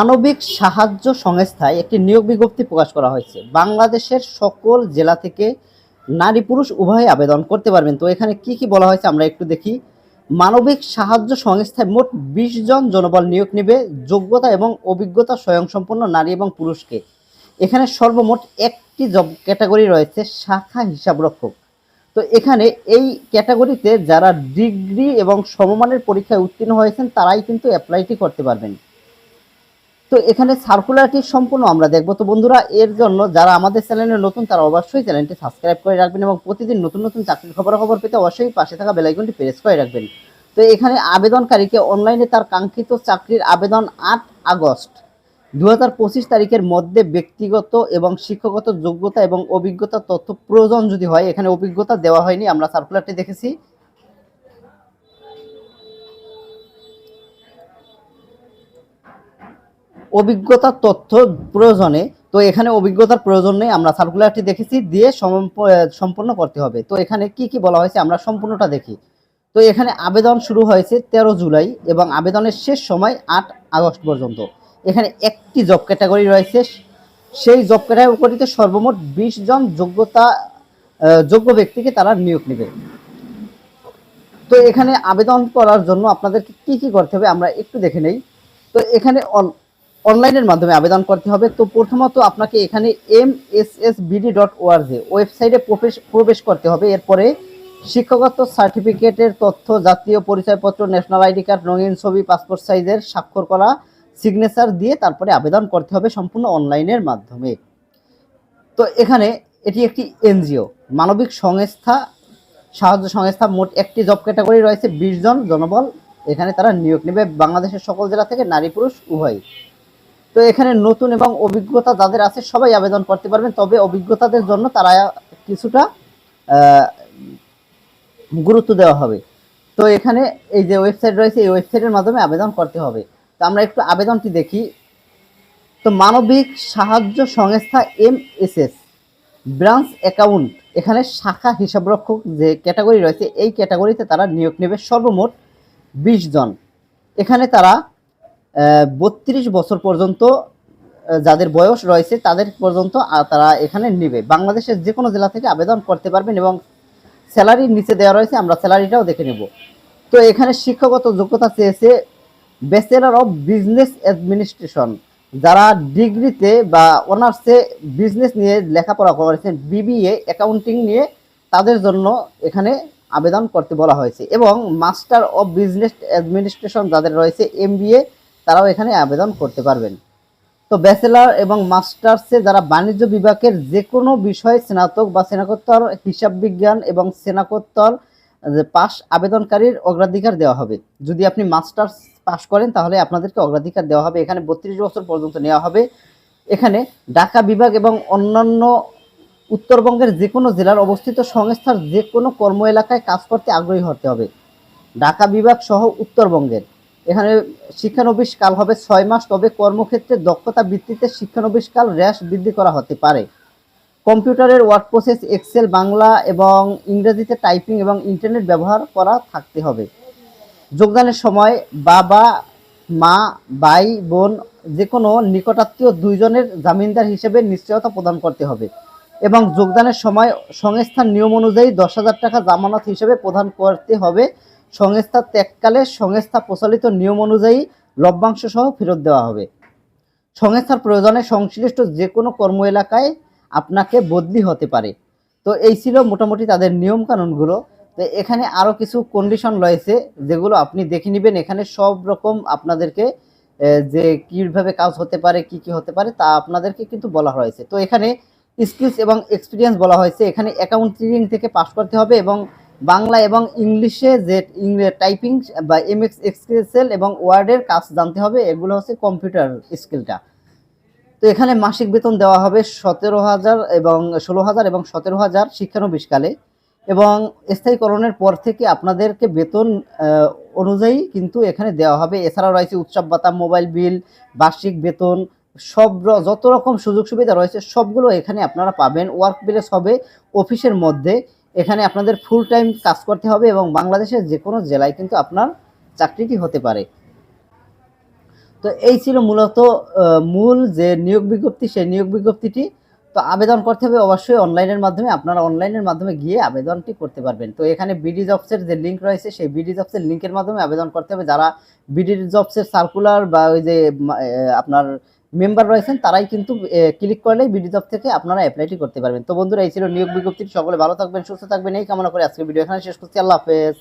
মানবিক সাহায্য সংস্থায় একটি নিয়োগ বিজ্ঞপ্তি প্রকাশ করা হয়েছে। বাংলাদেশের সকল জেলা থেকে নারী পুরুষ উভয়ে আবেদন করতে পারবেন। তো এখানে কি কি বলা হয়েছে আমরা একটু দেখি। মানবিক সাহায্য সংস্থায় মোট বিশ জন জনবল নিয়োগ নেবে যোগ্যতা এবং অভিজ্ঞতা স্বয়ংসম্পন্ন নারী এবং পুরুষকে। এখানে সর্বমোট একটি জব ক্যাটাগরি রয়েছে, শাখা হিসাবরক্ষক। তো এখানে এই ক্যাটাগরিতে যারা ডিগ্রি এবং সমমানের পরীক্ষায় উত্তীর্ণ হয়েছেন, তারাই কিন্তু অ্যাপ্লাইটি করতে পারবেন। তো এখানে সার্কুলারটি সম্পূর্ণ আমরা দেখব। তো বন্ধুরা, এর জন্য যারা আমাদের চ্যানেলে নতুন, তারা অবশ্যই চ্যানেলটি সাবস্ক্রাইব করে রাখবেন এবং প্রতিদিন নতুন নতুন চাকরির খবরাখবর পেতে অবশ্যই পাশে থাকা বেলাইকনটি প্রেস করে রাখবেন। তো এখানে আবেদনকারীকে অনলাইনে তার কাঙ্ক্ষিত চাকরির আবেদন আট আগস্ট দু হাজার পঁচিশ তারিখের মধ্যে ব্যক্তিগত এবং শিক্ষাগত যোগ্যতা এবং অভিজ্ঞতা তথ্য প্রয়োজন যদি হয়, এখানে অভিজ্ঞতা দেওয়া হয়নি, আমরা সার্কুলারটি দেখেছি। অভিজ্ঞতার তথ্য প্রয়োজনে তো এখানে অভিজ্ঞতার প্রয়োজন নেই আমরা সার্কুলারটি দেখেছি দিয়ে আহ, করতে হবে। তো এখানে কি কি বলা হয়েছে আমরা সম্পূর্ণটা দেখি। তো এখানে আবেদন শুরু হয়েছে তেরো জুলাই এবং আবেদনের শেষ সময় আট আগস্ট পর্যন্ত। এখানে একটি জব ক্যাটাগরি রয়েছে সেই জব ক্যাটাগরিতে সর্বমোট বিশ জন যোগ্যতা যোগ্য ব্যক্তিকে তারা নিয়োগ নেবে। তো এখানে আবেদন করার জন্য আপনাদেরকে কি কি করতে হবে আমরা একটু দেখে নেই। তো এখানে অনলাইনের মাধ্যমে আবেদন করতে হবে। তো প্রথমত আপনাকে এখানে M S S BD dot ORG ওয়েবসাইটে প্রবেশ প্রবেশ করতে হবে। এরপরে শিক্ষাগত সার্টিফিকেটের তথ্য, জাতীয় পরিচয়পত্র ন্যাশনাল আইডি কার্ড রঙিন ছবি পাসপোর্ট সাইজের স্বাক্ষর করা সিগনেচার দিয়ে তারপরে আবেদন করতে হবে সম্পূর্ণ অনলাইনের মাধ্যমে। তো এখানে এটি একটি এনজিও, মানবিক সংস্থা, সাহায্য সংস্থা, মোট একটি জব ক্যাটাগরি রয়েছে। বিশ জন জনবল এখানে তারা নিয়োগ নেবে। বাংলাদেশের সকল জেলা থেকে নারী পুরুষ উভয় তো এখানে নতুন এবং অভিজ্ঞতা যাদের আছে, সবাই আবেদন করতে পারবেন। তবে অভিজ্ঞতাদের জন্য তারা কিছুটা গুরুত্ব দেওয়া হবে। তো এখানে এই যে ওয়েবসাইট রয়েছে, এই ওয়েবসাইটের মাধ্যমে আবেদন করতে হবে। তো আমরা একটু আবেদনটি দেখি। তো মানবিক সাহায্য সংস্থা M S S branch account. এখানে শাখা হিসাবরক্ষক যে ক্যাটাগরি রয়েছে, এই ক্যাটাগরিতে তারা নিয়োগ নেবে সর্বমোট বিশ জন। এখানে তারা বত্রিশ বছর পর্যন্ত যাদের বয়স রয়েছে তাদের পর্যন্ত তারা এখানে নেবে। বাংলাদেশের যে কোনো জেলা থেকে আবেদন করতে পারবেন এবং স্যালারির নিচে দেওয়া রয়েছে, আমরা স্যালারিটাও দেখে নেব। তো এখানে শিক্ষাগত যোগ্যতা চেয়েছে ব্যাচেলার অফ বিজনেস অ্যাডমিনিস্ট্রেশন যারা ডিগ্রিতে বা অনার্সে বিজনেস নিয়ে লেখাপড়া করেছেন বিবিএ অ্যাকাউন্টিং নিয়ে তাদের জন্য এখানে আবেদন করতে বলা হয়েছে। এবং মাস্টার অফ বিজনেস অ্যাডমিনিস্ট্রেশন যাদের রয়েছে এমবিএ তারাও এখানে আবেদন করতে পারবেন। তো ব্যাচেলার এবং মাস্টার্সে যারা বাণিজ্য বিভাগের যে কোনো বিষয়ে স্নাতক বা স্নাতকোত্তর, হিসাব বিজ্ঞান এবং স্নাতকোত্তর, যে পাস আবেদনকারীর অগ্রাধিকার দেওয়া হবে। যদি আপনি মাস্টার্স পাস করেন, তাহলে আপনাদেরকে অগ্রাধিকার দেওয়া হবে। এখানে বত্রিশ বছর পর্যন্ত নেওয়া হবে। এখানে ঢাকা বিভাগ এবং অন্যান্য উত্তরবঙ্গের যে কোনো জেলার অবস্থিত সংস্থার যে কোনো কর্ম এলাকায় কাজ করতে আগ্রহী হতে হবে। ঢাকা বিভাগ সহ উত্তরবঙ্গের। এখানে শিক্ষানবিশ কাল হবে ছয় মাস, তবে কর্মক্ষেত্রে দক্ষতা ভিত্তিতে শিক্ষানবিশ কাল হ্রাস বৃদ্ধি করা হতে পারে। কম্পিউটারের ওয়ার্ক প্রসেস, এক্সেল, বাংলা এবং ইংরেজিতে টাইপিং এবং ইন্টারনেট ব্যবহার করা থাকতে হবে। যোগদানের সময় বাবা, মা, ভাই, বোন যে কোনো নিকটাত্মীয় দুইজনের জামিনদার হিসেবে নিশ্চয়তা প্রদান করতে হবে এবং যোগদানের সময় সংস্থার নিয়ম অনুযায়ী দশ হাজার টাকা জামানত হিসেবে প্রদান করতে হবে। সংস্থা ত্যাগকালে সংস্থা প্রচলিত নিয়ম অনুযায়ী লভ্যাংশ সহ ফেরত দেওয়া হবে। সংস্থার প্রয়োজনে সংশ্লিষ্ট যে কোনো কর্ম এলাকায় আপনাকে বদলি হতে পারে। তো এই ছিল মোটামুটি তাদের নিয়ম কানুনগুলো তো এখানে আরও কিছু কন্ডিশন রয়েছে যেগুলো আপনি দেখে নেবেন। এখানে সব রকম আপনাদেরকে যে কীভাবে কাজ হতে পারে, কি কি হতে পারে তা আপনাদেরকে কিন্তু বলা হয়েছে। তো এখানে স্কিলস এবং এক্সপিরিয়েন্স বলা হয়েছে। এখানে অ্যাকাউন্টিং থেকে পাস করতে হবে এবং বাংলা এবং ইংলিশে যে টাইপিং বা এমএক্স এক্সেল এবং ওয়ার্ডের কাজ জানতে হবে, এগুলো হচ্ছে কম্পিউটার স্কিলটা তো এখানে মাসিক বেতন দেওয়া হবে সতেরো হাজার এবং ষোলো হাজার এবং সতেরো হাজার শিক্ষানবিশকালে এবং স্থায়ীকরণের পর থেকে আপনাদেরকে বেতন অনুযায়ী কিন্তু এখানে দেওয়া হবে। এছাড়াও রয়েছে উৎসব ভাতা মোবাইল বিল বার্ষিক বেতন, সব যত রকম সুযোগ সুবিধা রয়েছে, সবগুলো এখানে আপনারা পাবেন। ওয়ার্ক প্লেস হবে অফিসের মধ্যে এখানে আপনাদের ফুল টাইম কাজ করতে হবে এবং বাংলাদেশের যে কোনো জেলায় কিন্তু আপনার চাকরিটি হতে পারে। তো এই ছিল মূলত মূল যে নিয়োগ বিজ্ঞপ্তি, সেই নিয়োগ বিজ্ঞপ্তিটি। তো আবেদন করতে হবে অবশ্যই অনলাইনের মাধ্যমে। আপনারা অনলাইনের মাধ্যমে গিয়ে আবেদনটি করতে পারবেন। তো এখানে বিডি জবসের যে লিঙ্ক রয়েছে, সেই বিডি জবসের লিঙ্কের মাধ্যমে আবেদন করতে হবে। যারা বিডি জবসের সার্কুলার বা ওই যে আপনার মেম্বার রয়েছেন, তারাই কিন্তু ক্লিক করলেই বিডি জব থেকে আপনারা অ্যাপ্লাইটি করতে পারবেন। তো বন্ধুরা, এই ছিল নিয়োগ বিজ্ঞপ্তি সকলে ভালো থাকবেন, সুস্থ থাকবেন, এই কামনা করে আজকে ভিডিও এখানে শেষ করছি। আল্লাহ হাফেজ।